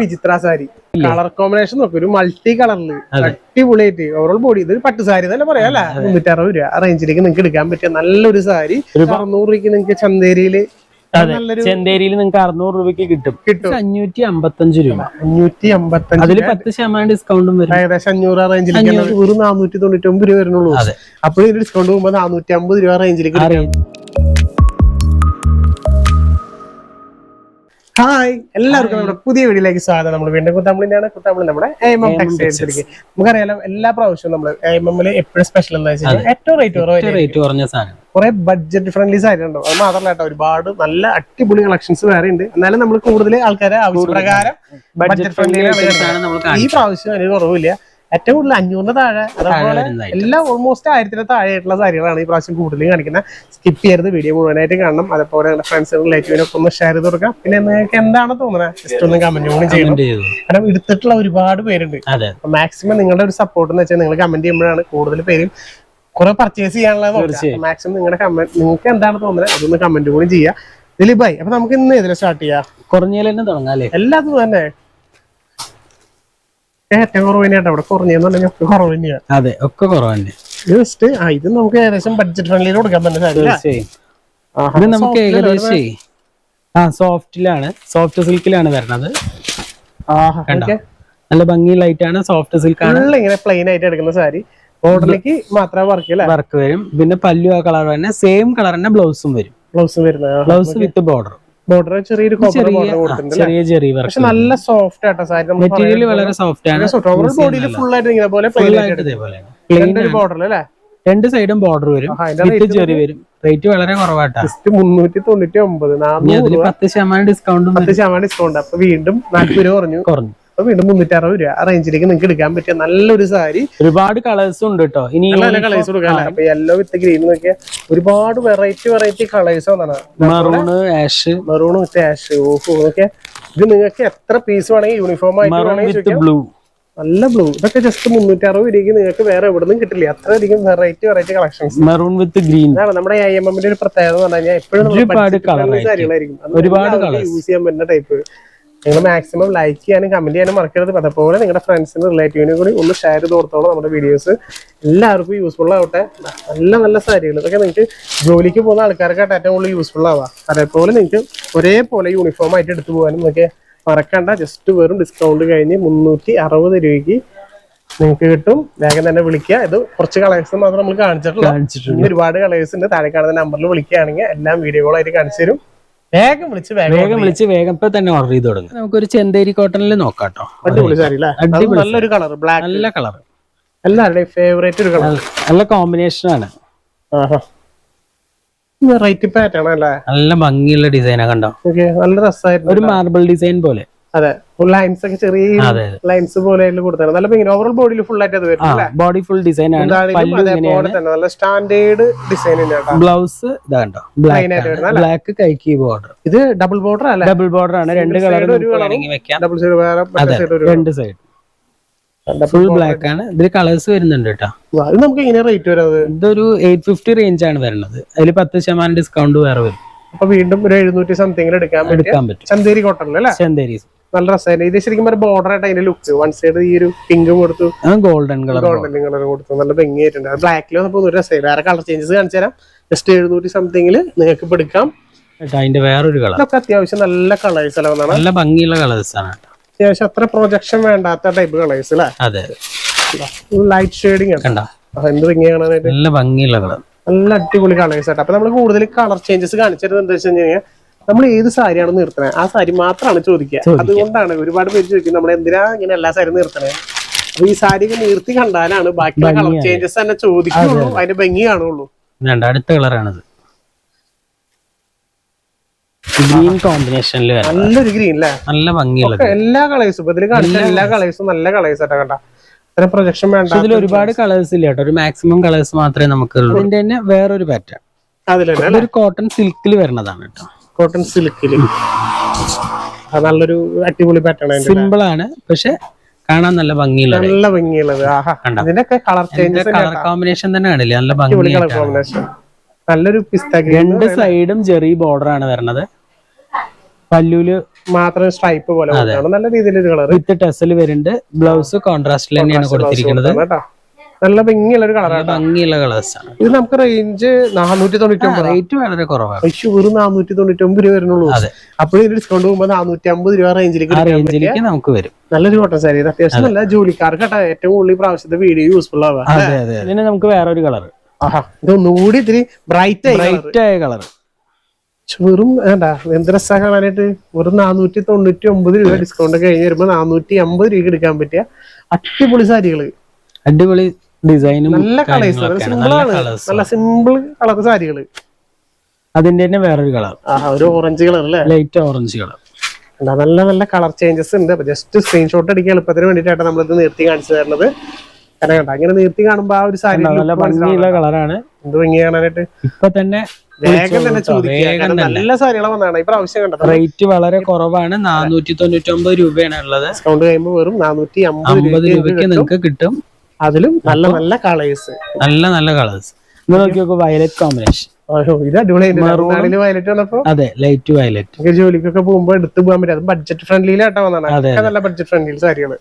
വിചിത്ര sari. Colour combination നോക്കും ഒരു മൾട്ടി കളറിൽ അടിപൊളിയായിട്ട്. ഓവറോൾ ബോഡി ഇത് പട്ട് സാരി തന്നെ പറയാം അല്ലെ? രൂപ. റേഞ്ചിലേക്ക് നിങ്ങൾക്ക് എടുക്കാൻ പറ്റിയ നല്ലൊരു സാരി. അറുന്നൂറ് രൂപയ്ക്ക് നിങ്ങൾക്ക് ചന്തേരിയിൽ അതെ. ചെന്തേരിയിൽ നിങ്ങൾക്ക് അറുന്നൂറ് രൂപയ്ക്ക് കിട്ടും. കിട്ടും. അഞ്ഞൂറ്റി അമ്പത്തഞ്ച് രൂപ. അഞ്ഞൂറ്റി അമ്പത്തഞ്ച് അതിൽ പത്ത് ശതമാനം ഡിസ്കൗണ്ടും വരും. ഏകദേശം അഞ്ഞൂറ് റേഞ്ചിൽ റേഞ്ചിലേക്ക് ഒരു നാനൂറ്റി തൊണ്ണൂറ്റി ഒമ്പത് രൂപ വരുന്നുള്ളൂ. അപ്പോഴും അപ്പോൾ ഡിസ്കൗണ്ട് പോകുമ്പോൾ നാനൂറ്റി അമ്പത് രൂപ റേഞ്ചിലേക്ക് ഹായ് എല്ലാവർക്കും നമ്മുടെ പുതിയ വീഡിയോയിലേക്ക് സ്വാഗതം. നമ്മൾ വീണ്ടും കുത്താമ്പളിന്റെയാണ് കുത്താമ്പളി നമ്മുടെ എം എം ടെക്സ്റ്റൈൽസിലേക്ക് നമുക്കറിയാലോ എല്ലാ പ്രാവശ്യവും നമ്മൾ എം എമ്മിൽ എപ്പോഴും സ്പെഷ്യൽ എന്താ വെച്ചാൽ ഏറ്റവും റേറ്റ് കുറവ് റേറ്റ് കുറഞ്ഞ സാധനം. കുറെ ബഡ്ജറ്റ് ഫ്രണ്ട്ലി സാരി ഉണ്ടോ? അത് മാത്രമല്ല കേട്ടോ ഒരുപാട് നല്ല അടിപൊളി കളക്ഷൻസ് വേറെ ഉണ്ട്. എന്നാലും നമ്മൾ കൂടുതൽ ആൾക്കാരെ ആവശ്യപ്രകാരം ബഡ്ജറ്റ് ഫ്രണ്ട്ലി ഈ പ്രാവശ്യം അതിന് കുറവില്ല. ഏറ്റവും കൂടുതൽ അഞ്ഞൂറിന് താഴെ. അതേപോലെ. എല്ലാം ഓൾമോസ്റ്റ് ആയിരത്തിന് താഴെയായിട്ടുള്ള സാരികളാണ് ഈ പ്രാവശ്യം കൂടുതലും കാണിക്കുന്നത്. സ്കിപ്പ് ചെയ്യരുത് വീഡിയോ മുഴുവനായിട്ട് കാണണം. അതേപോലെ നിങ്ങളുടെ ഫ്രണ്ട്സിനും റിലേറ്റീവിനൊക്കെ ഒന്ന് ഷെയർ ചെയ്ത് കൊടുക്കാം. പിന്നെ നിങ്ങൾക്ക് എന്താണ് തോന്നുന്നത് ജസ്റ്റ് ഒന്ന് കമന്റ് കൂടി ചെയ്യണം. കാരണം എടുത്തിട്ടുള്ള ഒരുപാട് പേരുണ്ട്. മാക്സിമം നിങ്ങളുടെ ഒരു സപ്പോർട്ട് എന്ന് വെച്ചാൽ നിങ്ങൾ കമന്റ് ചെയ്യുമ്പോഴാണ് കൂടുതൽ പേരും കുറെ പർച്ചേസ് ചെയ്യാനുള്ളത് മാക്സിമം നിങ്ങളുടെ കമന്റ് നിങ്ങൾക്ക് എന്താണ് തോന്നുന്നത് അതൊന്ന് കമന്റ് കൂടി ചെയ്യാം ദിലീപായി അപ്പൊ നമുക്ക് ഇന്ന് ഇതിൽ സ്റ്റാർട്ട് ചെയ്യാം? കുറഞ്ഞാലും തുടങ്ങാം അല്ലേ? എല്ലാത്തും തന്നെ. ഏറ്റവും കുറവ് തന്നെയാണ് അവിടെ കുറഞ്ഞെന്ന് പറഞ്ഞാൽ കുറവ് തന്നെയാണ് അതെ ഒക്കെ കുറവ് തന്നെ. ജസ്റ്റ് ആ ഇത് നമുക്ക് ഏകദേശം ബഡ്ജറ്റ് ഫ്രണ്ട്ലി കൊടുക്കാൻ തന്നെ ഇത് നമുക്ക് ഏകദേശം ആ സോഫ്റ്റിലാണ് സോഫ്റ്റ് സിൽക്കിലാണ് വരുന്നത്. നല്ല ആണ് സോഫ്റ്റ് സിൽക്ക് ആണ് ഇങ്ങനെ പ്ലെയിൻ ആയിട്ട് എടുക്കുന്ന സാരി. ബോർഡറിലേക്ക് മാത്രമേ വർക്ക് വർക്ക് വരും. പിന്നെ പല്ലു ആ കളർ തന്നെ സെയിം കളർ തന്നെ ബ്ലൗസും വരും. ബ്ലൗസും വരുന്നത് ബ്ലൗസ് വിത്ത് ബോർഡർ ബോർഡർ ചെറിയൊരു ചെറിയ ചെറിയ പക്ഷെ നല്ല സോഫ്റ്റ് ആട്ടോ സാരി മെറ്റീരിയൽ വളരെ സോഫ്റ്റ് ആണ്. ബോഡിയിൽ ഫുൾ ആയിട്ട് ഇങ്ങനെ പോലെ പ്ലെയിൻ ബോർഡർ അല്ലേ? രണ്ട് സൈഡും ബോർഡർ വരും. ചെറിയ വരും. റേറ്റ് വളരെ കുറവാട്ടാ. മുന്നൂറ്റി തൊണ്ണൂറ്റി ഒമ്പത് പത്ത് ശതമാനം ഡിസ്കൗണ്ട് പത്ത് ശതമാനം ഡിസ്കൗണ്ട് അപ്പൊ വീണ്ടും നാൽപ്പത് രൂപ കുറഞ്ഞു. കുറഞ്ഞു. അപ്പൊ വീണ്ടും മുന്നൂറ്റി അറുപത് രൂപ ആ റേഞ്ചിലേക്ക് നിങ്ങൾക്ക് എടുക്കാൻ പറ്റിയ നല്ലൊരു സാരി. ഒരുപാട് കളേഴ്സും ഉണ്ട് കേട്ടോ ഇനി നല്ല കളേഴ്സ് കൊടുക്കാം അപ്പൊ യെല്ലോ വിത്ത് ഗ്രീൻ നോക്കിയാൽ ഒരുപാട് വെറൈറ്റി വെറൈറ്റി കളേഴ്സ് വന്നാണ് maroon ash maroon with ash ഓഹോ ഓക്കെ ഇത് നിങ്ങൾക്ക് എത്ര പീസ് വേണമെങ്കിൽ യൂണിഫോം ആയിട്ട് ബ്ലൂ നല്ല ബ്ലൂ ഇതൊക്കെ ജസ്റ്റ് മുന്നൂറ്റി അറുപത് രൂപയ്ക്ക് നിങ്ങൾക്ക് വേറെ എവിടുന്നും കിട്ടില്ല. അത്രയധികം variety variety collections maroon with green ആണ് നമ്മുടെ ഐ എം എമ്മിന്റെ ഒരു പ്രത്യേകത എന്ന് പറഞ്ഞാൽ എപ്പോഴും ഒരുപാട് കളർ സാരികളായിരിക്കും. ഒരുപാട്. യൂസ് ചെയ്യാൻ പറ്റുന്ന ടൈപ്പ് നിങ്ങൾ മാക്സിമം ലൈക്ക് ചെയ്യാനും കമന്റ് ചെയ്യാനും മറക്കരുത്. പതപ്പോലെ നിങ്ങളുടെ ഫ്രണ്ട്സിനും റിലേറ്റീവിനും കൂടി ഒന്ന് ഷെയർ ചെയ്ത് കൊടുത്തോളൂ നമ്മുടെ വീഡിയോസ് എല്ലാവർക്കും യൂസ്ഫുൾ ആവട്ടെ. നല്ല നല്ല സാരികൾ. ഇതൊക്കെ നിങ്ങൾക്ക് ജോലിക്ക് പോകുന്ന ആൾക്കാർക്കായിട്ട് ഏറ്റവും കൂടുതൽ യൂസ്ഫുൾ ആവാം. അതേപോലെ നിങ്ങൾക്ക് ഒരേപോലെ യൂണിഫോം ആയിട്ട് എടുത്തു പോകാനും നിങ്ങൾക്ക് മറക്കണ്ട. ജസ്റ്റ് വെറും ഡിസ്കൗണ്ട് കഴിഞ്ഞ് മുന്നൂറ്റി അറുപത് രൂപയ്ക്ക് നിങ്ങൾക്ക് കിട്ടും. വേഗം തന്നെ വിളിക്കുക. ഇത് കുറച്ച് കളേഴ്സ് മാത്രം നമ്മൾ കാണിച്ചിട്ടുള്ളൂ. ഒരുപാട് കളേഴ്സ് ഉണ്ട്. താഴെ കാണുന്ന നമ്പറിൽ വിളിക്കുകയാണെങ്കിൽ എല്ലാം വീഡിയോകളായിട്ട് കാണിച്ചു തരും. വേഗം വിളിച്ച് വേഗം വേഗം വിളിച്ച് വേഗം ഇപ്പൊ തന്നെ ഓർഡർ ചെയ്ത് തുടങ്ങും. നമുക്കൊരു ചെന്തേരി കോട്ടണിൽ നോക്കാട്ടോ. അടിപൊളി സാരി അത് നല്ലൊരു കളർ ബ്ലാക്ക് നല്ല കളർ എല്ലാവരുടെയും ഫേവറേറ്റ് ഒരു കളർ നല്ല കോമ്പിനേഷൻ ആണ്. വെറൈറ്റി പാറ്റേൺ അല്ലേ? നല്ല ഭംഗിയുള്ള ഡിസൈനാ കണ്ടോ? ഓക്കെ നല്ല രസമായിരുന്നു ഒരു മാർബിൾ ഡിസൈൻ പോലെ. അതെ. ഫുൾ ലൈൻസ് ഒക്കെ ചെറിയ ലൈൻസ് പോലെ കൊടുത്താണ് നല്ല ഭംഗി ഓവറോൾ ബോഡിയിൽ ഫുൾ ആയിട്ട് അത് വരും ബോഡി ഫുൾ ഡിസൈൻ ആണ്. അതേപോലെ തന്നെ. നല്ല സ്റ്റാൻഡേർഡ് ഡിസൈൻ ബ്ലൗസ് ഇതാ കണ്ടോ? Plain ആയിട്ട് വരുന്ന ബ്ലാക്ക് കൈക്ക് ബോർഡർ ഇത് ഡബിൾ ബോർഡർ അല്ല? ഡബിൾ ബോർഡർ ആണ്. രണ്ട് കളർ ഡബിൾ സൈഡ് വേറെ രണ്ട് സൈഡ് ഫുൾ ബ്ലാക്ക് ആണ്. ഇതിൽ കളേഴ്സ് വരുന്നുണ്ട് കേട്ടോ. നമുക്ക് ഇങ്ങനെ റേറ്റ് വരുന്നത് ഇതൊരു എയ്റ്റ് ഫിഫ്റ്റി റേഞ്ച് ആണ് വരുന്നത്. അതിൽ പത്ത് ശതമാനം ഡിസ്കൗണ്ട് വേറെ വരും. അപ്പൊ വീണ്ടും ഒരു എഴുന്നൂറ്റി സംതിങ്ങിൽ എടുക്കാൻ പറ്റും എടുക്കാൻ പറ്റും. ചന്തേരി കോട്ടൺ അല്ലേ? ചെന്തേരി. നല്ല രസമായിരുന്നു. ഇത് ശരിക്കും ഒരു ബോർഡർ ആയിട്ട് അതിന്റെ ലുക്ക് വൺ സൈഡ് ഈ ഒരു പിങ്കും കൊടുത്തു. ഗോൾഡൻ കളർ ഗോൾഡൻ കളർ കൊടുത്തു. നല്ല ഭംഗിയായിട്ടുണ്ട്. ബ്ലാക്കിൽ വന്നപ്പോൾ ഒരു രസമായി വേറെ കളർ ചേഞ്ചസ് കാണിച്ചു തരാം. ജസ്റ്റ് എഴുന്നൂറ്റി സംതിങ്ങിൽ നിങ്ങൾക്ക് ഇപ്പൊ എടുക്കാം. അതിന്റെ വേറൊരു കളർ ഇതൊക്കെ അത്യാവശ്യം നല്ല കളേഴ്സ് അല്ല വന്നാണ് നല്ല ഭംഗിയുള്ള കളേഴ്സ് ആണ് അത്യാവശ്യം അത്ര പ്രൊജക്ഷൻ വേണ്ടാത്ത ടൈപ്പ് കളേഴ്സ് അല്ലേ? അതെ. ലൈറ്റ് ഷെയ്ഡിങ് ആണ്. എന്ത് ഭംഗി കാണാനായിട്ട്? നല്ല ഭംഗിയുള്ള കളർ നല്ല അടിപൊളി കളേഴ്സ് ആയിട്ട്. അപ്പൊ നമ്മൾ കൂടുതൽ കളർ ചേഞ്ചസ് കാണിച്ചിരുന്നത് എന്താ വെച്ച് കഴിഞ്ഞാൽ നമ്മൾ ഏത് സാരിയാണ് നിർത്തണത് ആ സാരി മാത്രമാണ് ചോദിക്കുക അതുകൊണ്ടാണ് ഒരുപാട് പേര് ചോദിക്കുന്നത് നമ്മൾ എന്തിനാ ഇങ്ങനെ എല്ലാ സാരി നിർത്തണേ? അപ്പൊ ഈ സാരി നിർത്തി കണ്ടാലാണ് ബാക്കിയുള്ള കളർ ചേഞ്ചസ് തന്നെ ചോദിക്കുള്ളൂ അതിന്റെ ഭംഗി കാണുള്ളൂ. വേണ്ട അടുത്ത കളറാണത്. ഗ്രീൻ കോമ്പിനേഷനിൽ വരാം നല്ലൊരു ഗ്രീൻ അല്ലേ നല്ല ഭംഗിയുള്ളത്. എല്ലാ കളേഴ്സും ഇതിൽ കാണിച്ച എല്ലാ കളേഴ്സും നല്ല കളേഴ്സ് ആട്ടെ കണ്ട. അത്ര പ്രൊജക്ഷൻ വേണ്ട. ഇതിൽ ഒരുപാട് കളേഴ്സ് ഇല്ല കേട്ടോ. ഒരു മാക്സിമം കളേഴ്സ് മാത്രമേ നമുക്ക് ഉള്ളൂ ഇതിന്റെ തന്നെ വേറൊരു പാറ്റേൺ അതിലൊരു കോട്ടൺ സിൽക്കിൽ വരുന്നതാണ് കേട്ടോ. കോട്ടൺ സിൽക്കിൽ നല്ലൊരു അടിപൊളി പാറ്റേൺ സിമ്പിൾ ആണ് പക്ഷെ കാണാൻ നല്ല ഭംഗിയുള്ള നല്ല ഭംഗിയുള്ളത്. ആഹാ ഇതിന്റെയൊക്കെ കളർ ചേഞ്ചസ് കളർ കോമ്പിനേഷൻ തന്നെ കാണില്ലേ നല്ല ഭംഗിയുള്ള കളർ കോമ്പിനേഷൻ നല്ലൊരു പിസ്ത രണ്ട് സൈഡും ചെറിയ ബോർഡർ ആണ് വരുന്നത് പല്ലൂൽ മാത്രം സ്ട്രൈപ്പ് പോലെ. നല്ല രീതിയിൽ കളർ വിത്ത് ടെസൽ വരുന്നുണ്ട്. ബ്ലൗസ് കോൺട്രാസ്റ്റിൽ തന്നെയാണ് കൊടുത്തിരിക്കുന്നത്. കേട്ടോ. നല്ല ഭംഗിയുള്ള ഒരു കളറാണ് ഭംഗിയുള്ള കളേഴ്സ് ആണ്. ഇത് നമുക്ക് റേഞ്ച് നാനൂറ്റി തൊണ്ണൂറ്റി ഒമ്പത് റേറ്റ് വളരെ കുറവാണ് പക്ഷെ വെറും നാനൂറ്റി തൊണ്ണൂറ്റി ഒമ്പത് രൂപ വരുന്നുള്ളൂ അപ്പോഴും അപ്പോൾ ഇതിന് ഡിസ്കൗണ്ട് പോകുമ്പോൾ നാനൂറ്റി അമ്പത് രൂപ റേഞ്ചിലേക്ക് റേഞ്ചിലേക്ക് നമുക്ക് വരും. നല്ലൊരു കോട്ടൺ സാരി ഇത്. അത്യാവശ്യം നല്ല ജോലിക്കാർക്ക് കേട്ടോ ഏറ്റവും കൂടുതൽ പ്രാവശ്യത്തെ വീഡിയോ യൂസ്ഫുൾ ആവാം അതെ അതെ ഇതിന് നമുക്ക് വേറൊരു കളർ ആഹാ ഇത് ഒന്നുകൂടി ഇത്തിരി ബ്രൈറ്റ്. ബ്രൈറ്റ് ആയ കളർ വെറും വേണ്ട എന്ത് രസാ കാണാനായിട്ട്. വെറും നാനൂറ്റി തൊണ്ണൂറ്റി ഒമ്പത് രൂപ ഡിസ്കൗണ്ട് കഴിഞ്ഞ് വരുമ്പോൾ നാനൂറ്റി അമ്പത് രൂപ എടുക്കാൻ പറ്റിയ അടിപൊളി സാരികൾ. അടിപൊളി ഡിസൈനും നല്ല കളേഴ്സ് നല്ല സിമ്പിൾ കളർ സാരികൾ. അതിന്റെ തന്നെ വേറൊരു കളർ. ഒരു ഓറഞ്ച് കളർ അല്ലേ? Light orange colour. നല്ല നല്ല കളർ ചേഞ്ചസ് ഉണ്ട്. ജസ്റ്റ് സ്ക്രീൻഷോട്ട് അടിക്കാൻ എളുപ്പത്തിന് വേണ്ടിയിട്ടാണ് നമ്മളിത് നിർത്തി കാണിച്ചു തരുന്നത്. കാരണം കണ്ട അങ്ങനെ നിർത്തി കാണുമ്പോ ആ ഒരു സാരി നല്ല ഭംഗിയുള്ള കളറാണ് എന്ത് ഭംഗി കാണാനായിട്ട്? ഇപ്പൊ തന്നെ വേഗം തന്നെ തന്നെ. നല്ല സാരികളെ വന്നാണ് ഇപ്പൊ ആവശ്യം കണ്ടത് റേറ്റ് വളരെ കുറവാണ്. നാനൂറ്റി തൊണ്ണൂറ്റി ഒമ്പത് രൂപയാണ് ഉള്ളത്. ഡിസ്കൗണ്ട് കഴിയുമ്പോൾ വെറും നാനൂറ്റി അമ്പത് രൂപയ്ക്ക് നിങ്ങൾക്ക് കിട്ടും. അതിലും നല്ല നല്ല കളേഴ്സ് നല്ല നല്ല കളേഴ്സ് നിങ്ങൾ നോക്കി നോക്കൂ വയലറ്റ് കോമ്പിനേഷൻ ഇത് അടിപൊളിയായിട്ട് വയലറ്റ് വന്നപ്പോ അതെ ലൈറ്റ് വയലറ്റ് ജോലിക്കൊക്കെ പോകുമ്പോ എടുത്ത് പോകാൻ പറ്റും. അത് ബഡ്ജറ്റ് ഫ്രണ്ട്ലിയിലായിട്ടാ വന്നതാണ്. അതെ, നല്ല ബഡ്ജറ്റ് ഫ്രണ്ട്ലി സാരികൾ.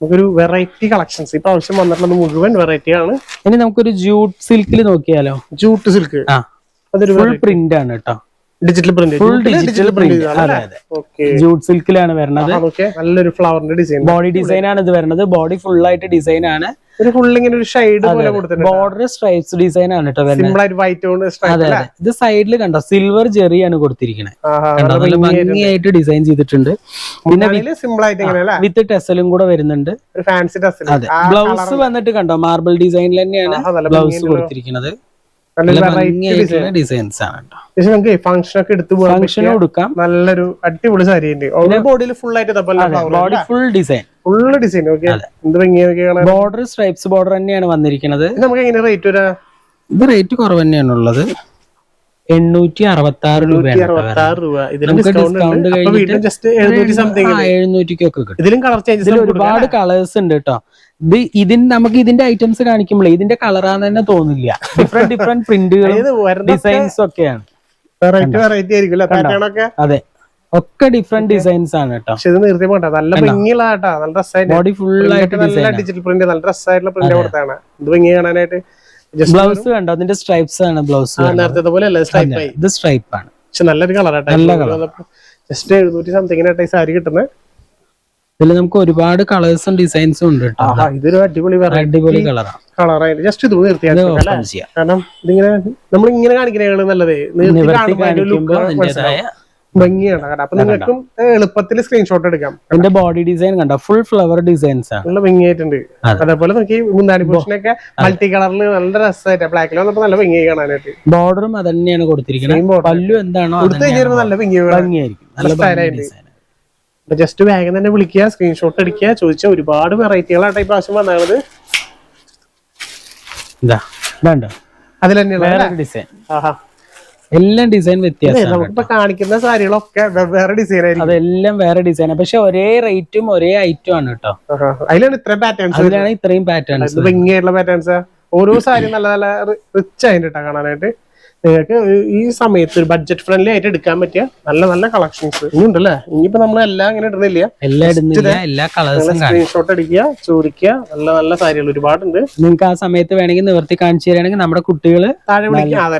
നമുക്കൊരു വെറൈറ്റി കളക്ഷൻസ് ഈ ആവശ്യം വന്നിട്ടുള്ളത് മുഴുവൻ വെറൈറ്റി ആണ്. ഇനി നമുക്കൊരു ജൂട്ട് സിൽക്കിൽ നോക്കിയാലോ? ജൂട്ട് സിൽക്ക് ആ. അതൊരു ഫുൾ പ്രിന്റ് ആണ് കേട്ടോ digital print full digital print അതെ അതെ. ഓക്കെ ജൂട്ട് സിൽക്കിലാണ് വരുന്നത്. ഓക്കേ നല്ലൊരു ഫ്ലവറിന്റെ ഡിസൈൻ ബോഡി ഡിസൈൻ ആണ് ഇത് വരുന്നത്. ബോഡി ഫുൾ ആയിട്ട് ഡിസൈൻ ആണ്. ഒരു ഫുൾ ഇങ്ങനെ ഒരു ഷൈഡ് പോലെ കൊടുത്തിട്ടുണ്ട് ബോർഡർ സ്ട്രൈപ്സ് ഡിസൈൻ ആണ് കേട്ടോ സിമ്പിൾ ആയിട്ട് വൈറ്റ് കൊണ്ട് സ്ട്രൈപ്പ് ഇത് സൈഡിൽ കണ്ടോ? സിൽവർ ജെറി ആണ് കൊടുത്തിരിക്കുന്നത് ഭംഗിയായിട്ട് ഡിസൈൻ ചെയ്തിട്ടുണ്ട്. പിന്നെ സിമ്പിൾ ആയിട്ട് വിത്ത് ടെസലും കൂടെ വരുന്നുണ്ട്. ഒരു ഫാൻസി ടെസൽ ബ്ലൗസ് വന്നിട്ട് കണ്ടോ? മാർബിൾ ഡിസൈനിൽ തന്നെയാണ് ബ്ലൗസ് കൊടുത്തിരിക്കുന്നത് ഡിസൈൻസ് ആണ് കേട്ടോ. പക്ഷെ നമുക്ക് ഫംഗ്ഷൻ ഒക്കെ എടുത്തു പോകാൻ ഫംഗ്ഷന് കൊടുക്കാം. നല്ലൊരു അടിപൊളി സാരി ഉണ്ട്. ബോഡിയിൽ ഫുൾ ആയിട്ട് body full design full design okay എന്ത് ഭംഗിയൊക്കെ ബോർഡർ സ്ട്രൈപ്സ് ബോർഡർ തന്നെയാണ് വന്നിരിക്കുന്നത്. ഇത് നമുക്ക് എങ്ങനെ റേറ്റ് വരാ? ഇത് റേറ്റ് കുറവ് തന്നെയാണ് ഉള്ളത്. എണ്ണൂറ്റി അറുപത്തി ആറ് രൂപ. എഴുന്നൂറ്റിക്കൊക്കെ കിട്ടും. ഇതിലും കളർ ചേഞ്ചസ് ഒരുപാട് കളേഴ്സ് ഉണ്ട് കേട്ടോ. ഇത് ഇതിന് നമുക്ക് ഇതിന്റെ ഐറ്റംസ് കാണിക്കുമ്പോൾ ഇതിന്റെ കളറാന്ന് തന്നെ തോന്നില്ല. ഡിഫറെന്റ് ഡിഫറെന്റ് പ്രിന്റുകൾ ഇത് ഡിസൈൻസ് ഒക്കെയാണ്. വെറൈറ്റി വെറൈറ്റി ആയിരിക്കും അതെ. ഒക്കെ ഡിഫറെന്റ് ഡിസൈൻസ് ആണ് കേട്ടോ. പക്ഷെ ഇത് നിർത്തി പോട്ടെ നല്ല ഭംഗിയുള്ള കേട്ടാ നല്ല ഡ്രസ്സായിട്ട് ബോഡി ഫുൾ ആയിട്ട് നല്ല ഡിജിറ്റൽ പ്രിന്റ് നല്ല ഡ്രസ്സായിട്ടുള്ള പ്രിന്റ് കൊടുത്താണ് ഇത് ഭംഗി കാണാനായിട്ട് ബ്ലൗസ് കണ്ടോ? അതിന്റെ സ്ട്രൈപ്സ് ആണ് ബ്ലൗസ് നേരത്തെ പോലെ അല്ല? സ്ട്രൈപ്പ് ഇത് സ്ട്രൈപ്പ് ആണ്. പക്ഷെ നല്ലൊരു കളറാട്ടോ ജസ്റ്റ് എഴുന്നൂറ്റി സംതിങ്ങിനായിട്ട് ഈ സാരി കിട്ടുന്നത് ഇതിൽ നമുക്ക് ഒരുപാട് കളേഴ്സും ഡിസൈൻസും ഉണ്ട് ഇതൊരു അടിപൊളി അടിപൊളി കളറാണ് കളറായിട്ട് ജസ്റ്റ് ഇത് നിർത്തിയാൽ ഓപ്പൺ ചെയ്യാം. കാരണം ഇതിങ്ങനെ നമ്മൾ ഇങ്ങനെ കാണിക്കുന്നതാണ് നല്ലത്. നിർത്തി നിവർത്തി കാണുമ്പോൾ അതിന്റെ ലുക്ക് കാണിക്കുമ്പോൾ അതിന്റേതായ ഭംഗിയാണ് കാരണം അപ്പൊ നിങ്ങൾക്കും എളുപ്പത്തിൽ സ്ക്രീൻഷോട്ട് എടുക്കാം. അതിന്റെ ബോഡി ഡിസൈൻ കണ്ടോ? ഫുൾ ഫ്ലവർ ഡിസൈൻസ് ആണ് നല്ല ഭംഗിയായിട്ടുണ്ട്. അതെ. അതേപോലെ നോക്കി മുന്താണി പോഷനൊക്കെ മൾട്ടി കളറിൽ നല്ല രസമായിട്ട് ബ്ലാക്കിൽ വന്നപ്പോ നല്ല ഭംഗി കാണാനായിട്ട്. ബോർഡറും അത് തന്നെയാണ് കൊടുത്തിരിക്കുന്നത്. പല്ലു എന്താണോ കൊടുത്തു കഴിഞ്ഞാൽ നല്ല ഭംഗി ഭംഗിയായിരിക്കും. നല്ല style ഡിസൈൻ ജസ്റ്റ് വേഗം തന്നെ വിളിക്കുക സ്ക്രീൻഷോട്ട് അടിക്കുക ചോദിച്ച ഒരുപാട് വെറൈറ്റികളാണ് ഈ പ്രാവശ്യം വന്നത് അതിൽ ഡിസൈൻ ആഹാ. എല്ലാം ഡിസൈൻ വ്യത്യാസം നമുക്കിപ്പോ കാണിക്കുന്ന സാരികളൊക്കെ വെവ്വേറെ ഡിസൈൻ ആയിരിക്കും. അതെല്ലാം വേറെ ഡിസൈൻ പക്ഷെ ഒരേ റേറ്റും ഒരേ ഐറ്റം ആണ് കേട്ടോ. അതിലാണ് ഇത്രയും പാറ്റേൺസ് അതിലാണ് ഇത്രയും പാറ്റേൺസ് ഭംഗിയായിട്ടുള്ള പാറ്റേൺസ് ഓരോ സാരി നല്ല നല്ല റിച്ച് ആയിട്ട് കേട്ടോ കാണാനായിട്ട്. നിങ്ങൾക്ക് ഈ സമയത്ത് ഒരു ബഡ്ജറ്റ് ഫ്രണ്ട്ലി ആയിട്ട് എടുക്കാൻ പറ്റിയ നല്ല നല്ല കളക്ഷൻസ് ഇനിയുണ്ടല്ലേ? ഇനിയിപ്പോ നമ്മൾ എല്ലാം ഇങ്ങനെ ഇടുന്നില്ല. എല്ലാം ഇടുന്നില്ല. എല്ലാ കളേഴ്സും സ്ക്രീൻഷോട്ട് അടിക്കുക ചോദിക്കുക നല്ല നല്ല സാരികൾ ഒരുപാടുണ്ട്. നിങ്ങൾക്ക് ആ സമയത്ത് വേണമെങ്കിൽ നിവർത്തി കാണിച്ചു തരികയാണെങ്കിൽ നമ്മുടെ കുട്ടികൾ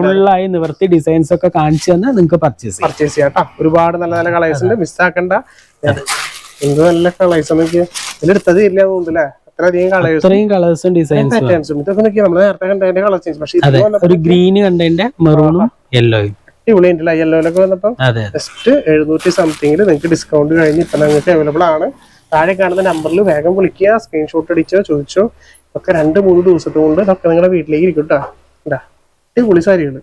ഫുള്ളായി നിവർത്തി ഡിസൈൻസ് ഒക്കെ കാണിച്ചു തന്ന് നിങ്ങൾക്ക് പർച്ചേസ് പർച്ചേസ് ചെയ്യാം കേട്ടോ ഒരുപാട് നല്ല നല്ല കളേഴ്സ് ഉണ്ട്. മിസ്സാക്കണ്ട എന്ത് നല്ല കളേഴ്സ് ഇതിലെടുത്തത് ഇല്ല തോന്നുന്നില്ലേ അത്രയധികം കളേഴ്സ് ഡിസൈൻസും ഇതൊക്കെ നോക്കിയാൽ നമ്മൾ നേരത്തെ കണ്ടതിന്റെ കളർ ചേഞ്ച് പക്ഷേ ഒരു ഗ്രീന് കണ്ടതിന്റെ മെറൂണും യെല്ലോയും അടിപൊളി ഉണ്ടല്ല യെല്ലോയിലൊക്കെ വന്നപ്പോ അതെ ജസ്റ്റ് എഴുന്നൂറ്റി സംതിങ്ങിൽ നിങ്ങൾക്ക് ഡിസ്കൗണ്ട് കഴിഞ്ഞ് ഇപ്പൊ നിങ്ങൾക്ക് അവൈലബിൾ ആണ്. താഴെ കാണുന്ന നമ്പറിൽ വേഗം വിളിക്കുക സ്ക്രീൻഷോട്ട് അടിച്ചോ ചോദിച്ചോ. ഒക്കെ രണ്ട് മൂന്ന് ദിവസത്തെ കൊണ്ട് ഇതൊക്കെ നിങ്ങളുടെ വീട്ടിലേക്ക് ഇരിക്കും കേട്ടോ അടിപൊളി സാരികൾ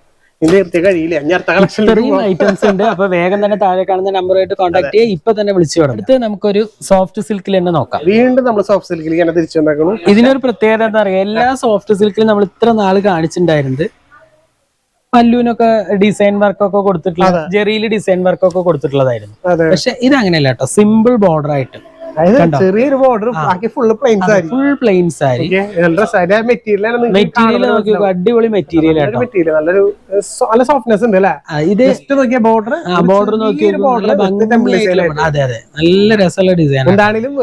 ഇത്രയും ഐറ്റംസ് ഉണ്ട്. അപ്പൊ വേഗം തന്നെ താഴെ കാണുന്ന നമ്പറുമായിട്ട് കോൺടാക്ട് ചെയ്യുക ഇപ്പൊ തന്നെ വിളിച്ചു തുടങ്ങും അടുത്ത് നമുക്കൊരു സോഫ്റ്റ് സിൽക്കിൽ തന്നെ നോക്കാം. വീണ്ടും നമ്മൾ സോഫ്റ്റ് സിൽക്കിൽ തന്നെ തിരിച്ചു വന്നേക്കണു. ഇതിനൊരു പ്രത്യേകത എന്താ പറയാ എല്ലാ സോഫ്റ്റ് സിൽക്കിലും നമ്മൾ ഇത്ര നാൾ കാണിച്ചിട്ടുണ്ടായിരുന്നത്. പല്ലുവിനൊക്കെ ഡിസൈൻ വർക്കൊക്കെ കൊടുത്തിട്ടുള്ള ജെറിയിൽ ഡിസൈൻ വർക്കൊക്കെ കൊടുത്തിട്ടുള്ളതായിരുന്നു. പക്ഷെ ഇത് അങ്ങനെയല്ല കേട്ടോ. സിമ്പിൾ ബോർഡർ ആയിട്ട്. ചെറിയൊരു ബോർഡർ ബാക്കി full plain sari. Full plain sari. Material അടിപൊളി മെറ്റീരിയൽ മെറ്റീരിയൽ നല്ലൊരു നല്ല സോഫ്റ്റ്നെസ് ഉണ്ട് അല്ലേ? ഇത് നോക്കിയ ബോർഡർ ബോർഡർ നോക്കിയ അതെ അതെ. നല്ല രസമുള്ള ഡിസൈൻ എന്താണെങ്കിലും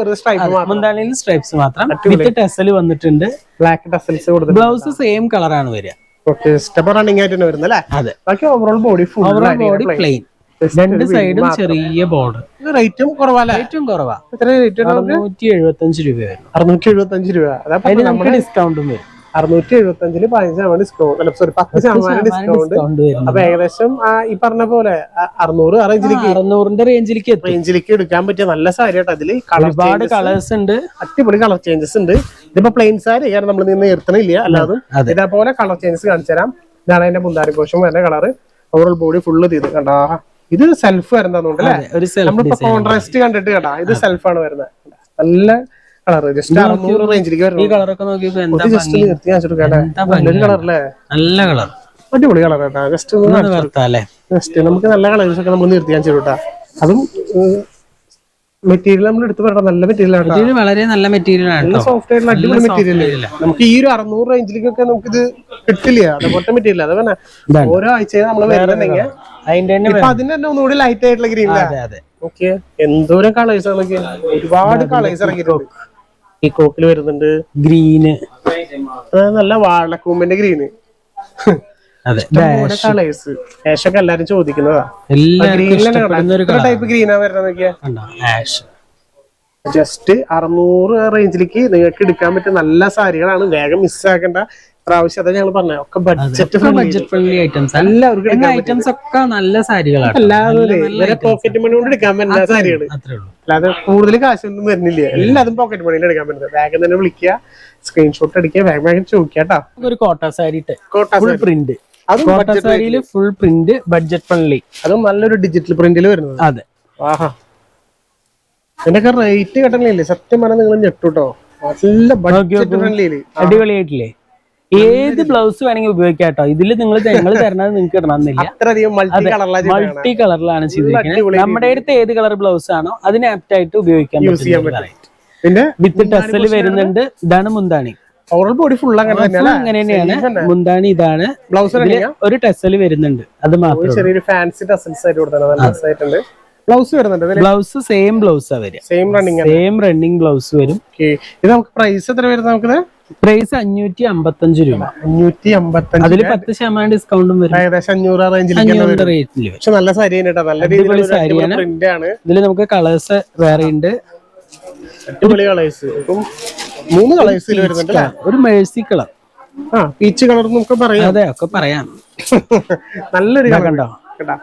സ്ട്രൈപ്സ് മാത്രം. വിത്ത് ടെസൽ വന്നിട്ടുണ്ട്. ബ്ലാക്ക് ടെസൽസ് കൊടുത്തു ബ്ലൗസ് സെയിം കളറാണ് വരിക. ഓക്കെ സ്റ്റെപ്പ് റണ്ണിംഗ് ആയിട്ട് അല്ലേ? അതെ. ബാക്കി overall body full body plain രണ്ട് സൈഡും ചെറിയ ബോർഡ് റേറ്റും കുറവല്ലേ ഏറ്റവും കുറവാ എത്ര റേറ്റ് അറുന്നൂറ്റി എഴുപത്തി അഞ്ച് രൂപ അറുന്നൂറ്റി എഴുപത്തി അഞ്ച് രൂപ. അതാ അതിന് നമുക്ക് ഡിസ്കൗണ്ടും വരും അറുന്നൂറ്റി എഴുപത്തി അഞ്ചിൽ പതിനഞ്ച് ശതമാനം ഡിസ്കൗണ്ട് അല്ല സോറി പത്ത് ശതമാനം ഡിസ്കൗണ്ട് അപ്പൊ ഏകദേശം ആ ഈ പറഞ്ഞ പോലെ അറുന്നൂറ് ആ റേഞ്ചിലേക്ക് അറുന്നൂറിന്റെ റേഞ്ചിലേക്ക് റേഞ്ചിലേക്ക് എടുക്കാൻ പറ്റിയ നല്ല സാരി ആട്ടോ അതിൽ കളർ ഒരുപാട് കളേഴ്സ് ഉണ്ട്. അടിപൊളി കളർ ചേഞ്ചസ് ഉണ്ട്. ഇതിപ്പോ പ്ലെയിൻ സാരി കാരണം നമ്മൾ നിന്ന് നിർത്തണില്ല അല്ലാതെ. ഇതേപോലെ കളർ ചേഞ്ചസ് കാണിച്ചു തരാം. ഇതാണ് അതിന്റെ മുന്താരി കോശം വരുന്ന കളർ ഓവറോൾ ബോഡി ഫുള്ള് ചെയ്ത് കണ്ടാ? ഇത് സെൽഫ് വരുന്നതുകൊണ്ട് അല്ലേ നമ്മളിപ്പോ കോൺട്രാസ്റ്റ് കണ്ടിട്ട് കേട്ടാ ഇത് സെൽഫാണ് വരുന്നത്. നല്ല കളർ ജസ്റ്റ് അറുന്നൂറ് റേഞ്ചിലേക്ക് വരുന്നത് ജസ്റ്റ് നിർത്തി കാണിച്ചിട്ട് നല്ലൊരു നല്ല കളർ അടിപൊളി കളർ കേട്ടാ. ജസ്റ്റ് ജസ്റ്റ് നമുക്ക് നല്ല കളേഴ്സ് ഒക്കെ നമ്മൾ നിർത്തി കാണിച്ചു അതും മെറ്റീരിയൽ നമ്മൾ എടുത്ത് പറയണം. നല്ല മെറ്റീരിയൽ ആണ് വളരെ നല്ല മെറ്റീരിയൽ ആണ് സോഫ്റ്റ് ആയിട്ടുള്ള അടിപൊളി മെറ്റീരിയൽ നമുക്ക് ഈ ഒരു അറുന്നൂറ് റേഞ്ചിലേക്കൊക്കെ നമുക്ക് ഇത് കിട്ടില്ല. അതുപോലത്തെ മെറ്റീരിയൽ അത് ഇതാണ്. ഓരോ ആഴ്ചയും നമ്മൾ വരുന്നുണ്ടെങ്കിൽ അതിന്റെ തന്നെ അതിന്റെ അതിന് തന്നെ ഒന്നുകൂടി ലൈറ്റ് ആയിട്ടുള്ള ഗ്രീൻ ഓക്കെ എന്തോരം കളേഴ്സ് ഒരുപാട് കളേഴ്സ് ഇറങ്ങിയിട്ടുണ്ട്. ഈ കോക്കിൽ വരുന്നുണ്ട് ഗ്രീന് നല്ല വാഴക്കൂമ്പിന്റെ ഗ്രീന് കളേഴ്സ് ഏഷൊക്കെ എല്ലാരും ചോദിക്കുന്നതാ. എല്ലാവർക്കും ടൈപ്പ് ഗ്രീനാ വരുന്ന നോക്കിയാ? കണ്ടോ? ആഷ് ജസ്റ്റ് അറുന്നൂറ് റേഞ്ചിലേക്ക് നിങ്ങൾക്ക് എടുക്കാൻ പറ്റിയ നല്ല സാരികളാണ്. വേഗം മിസ്സാക്കേണ്ട പ്രാവശ്യം അതാ ഞങ്ങൾ പറഞ്ഞ. ഒക്കെ ബഡ്ജറ്റ് ബഡ്ജറ്റ് ഫ്രണ്ട്ലി ഐറ്റംസ് എല്ലാവർക്കും എടുക്കാൻ ഐറ്റംസ് ഒക്കെ നല്ല സാരികളാണ് അല്ലാതെ ഇവരെ പോക്കറ്റ് മണി കൊണ്ട് എടുക്കാൻ പറ്റുന്ന ഉള്ളൂ അല്ലാതെ കൂടുതൽ കാശൊന്നും വരുന്നില്ല. എല്ലാതും പോക്കറ്റ് മണിയിൽ എടുക്കാൻ പറ്റുന്നത്. വേഗം തന്നെ വിളിക്കുക. സ്ക്രീൻഷോട്ട് അടിക്കുക വേഗം വേഗം ചോദിക്കാട്ടോ ഒരു കോട്ട സാരി കോട്ട ഫുൾ പ്രിന്റ് അതും ബഡ്ജറ്റ് സാരിയിൽ ഫുൾ പ്രിന്റ് ബഡ്ജറ്റ് ഫ്രണ്ട്ലി അതും നല്ലൊരു ഡിജിറ്റൽ പ്രിന്റിൽ വരുന്നത്. അതെ. ആഹാ. ഇതിന്റെയൊക്കെ റേറ്റ് കേട്ടല്ലേ സത്യം പറഞ്ഞാൽ നിങ്ങൾ ഞെട്ടുട്ടോ. നല്ല ബഡ്ജറ്റ് ഫ്രണ്ട്ലിയിൽ അടിപൊളിയായിട്ടില്ലേ? ഏത് ബ്ലൗസ് വേണമെങ്കിൽ ഉപയോഗിക്കാം കേട്ടോ. ഇതിൽ നിങ്ങൾ ഞങ്ങൾ തരണത് നിങ്ങൾക്ക് ഇടണമെന്നില്ല മൾട്ടി കളറിലാണ് ചെയ്തിരിക്കുന്നത്. നമ്മുടെ അടുത്ത് ഏത് കളർ ബ്ലൗസ് ആണോ അതിന് ആപ്റ്റ് ആയിട്ട് ഉപയോഗിക്കാൻ പിന്നെ വിത്ത് ടെസൽ വരുന്നുണ്ട്. ഇതാണ് മുന്താണി. ഓവറോൾ ബോഡി ഫുൾ അങ്ങനെ അങ്ങനെ തന്നെയാണ്. മുന്താണി ഇതാണ്. ബ്ലൗസ് ഒരു ടെസൽ വരുന്നുണ്ട്. അത് മാത്രം ചെറിയൊരു ഫാൻസി ടെസൽസ് ആയിട്ട് കൊടുത്തത് നല്ല രസമായിട്ടുണ്ട് ബ്ലൗസ് വരുന്നുണ്ട് ബ്ലൗസ് സെയിം ബ്ലൗസ് ആ വരിക. Same running same running blouse വരും. ഇത് നമുക്ക് പ്രൈസ് എത്ര വരുന്നത് നമുക്ക് പ്രൈസ് അഞ്ഞൂറ്റി അമ്പത്തഞ്ച് രൂപ. അഞ്ഞൂറ്റി അമ്പത്തഞ്ച് അതിൽ പത്ത് ശതമാനം ഡിസ്കൗണ്ടും വരും. ഏകദേശം അഞ്ഞൂറ് റേഞ്ചിൽ വരും. പക്ഷെ നല്ല സാരി നല്ല രീതിയിലുള്ള സാരിയാണ്. ഇതിൽ നമുക്ക് കളേഴ്സ് വേറെ ഉണ്ട്. അടിപൊളി കളേഴ്സ് ഇപ്പം മൂന്ന് കളേഴ്സിൽ വരുന്നുണ്ട് അല്ലേ? ഒരു മേഴ്സി കളർ ആ പീച്ച് കളർ നമുക്ക് പറയാം. അതെ ഒക്കെ പറയാം. നല്ലൊരു കളർ കണ്ടോ? കേട്ടാ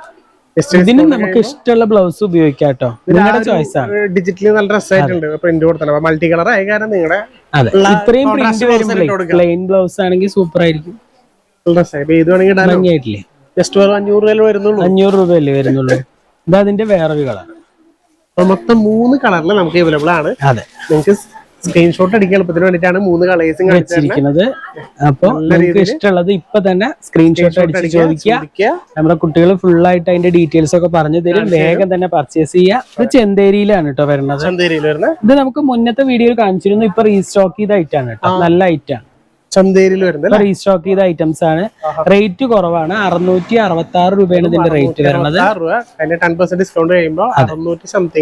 ഇതിന് നമുക്ക് ഇഷ്ടമുള്ള ബ്ലൗസ് ഉപയോഗിക്കാം കേട്ടോ. നിങ്ങളുടെ ചോയ്സ് ആണ്. ഡിജിറ്റലി നല്ല ഡ്രസ്സായിട്ടുണ്ട് പ്രിന്റ് കൊടുത്തത് മൾട്ടി കളർ ആയ കാരണം നിങ്ങളുടെ അതെ. ഇത്രയും പ്രിന്റ് വരുമ്പോഴേ പ്ലെയിൻ ബ്ലൗസ് ആണെങ്കിൽ സൂപ്പർ ആയിരിക്കും. ഡ്രസ്സായി ഇത് വേണമെങ്കിൽ ഇടാനോ ഭംഗിയായിട്ടില്ലേ? ജസ്റ്റ് ഒരു അഞ്ഞൂറ് രൂപയിൽ വരുന്നുള്ളൂ. അഞ്ഞൂറ് രൂപയല്ലേ വരുന്നുള്ളൂ. ഇത് അതിന്റെ വേറൊരു കളർ അപ്പൊ മൊത്തം മൂന്ന് കളറിൽ നമുക്ക് അവൈലബിൾ ആണ്. അതെ. നിങ്ങൾക്ക് സ്ക്രീൻഷോട്ട് അടിക്കാൻ എളുപ്പത്തിന് വേണ്ടിയിട്ടാണ് മൂന്ന് കളേഴ്സും കളിച്ചിരിക്കുന്നത് വെച്ചിരിക്കുന്നത്. അപ്പൊ നിങ്ങൾക്ക് ഇഷ്ടമുള്ളത് ഇപ്പൊ തന്നെ സ്ക്രീൻഷോട്ട് അടിച്ച് ചോദിക്കുക. നമ്മുടെ കുട്ടികൾ ഫുൾ ആയിട്ട് അതിന്റെ ഡീറ്റെയിൽസ് ഒക്കെ പറഞ്ഞു തരും. വേഗം തന്നെ പർച്ചേസ് ചെയ്യുക. ഇത് ചെന്തേരിയിലാണ് കേട്ടോ വരുന്നത്. ഇത് നമുക്ക് മുന്നത്തെ വീഡിയോയിൽ കാണിച്ചിരുന്നു. ഇപ്പൊ റീസ്റ്റോക്ക് ചെയ്ത ഐറ്റാണ് കേട്ടോ നല്ല ഐറ്റം ആണ്. ചന്തേരിയിൽ വരുന്നത് റീസ്റ്റോക്ക് ചെയ്ത ഐറ്റംസ് ആണ്. റേറ്റ് കുറവാണ്. അറുന്നൂറ്റി അറുപത്തി ആറ് രൂപയാണ് ഇതിന്റെ റേറ്റ് വരുന്നത്. ഡിസ്കൗണ്ട് കഴിയുമ്പോൾ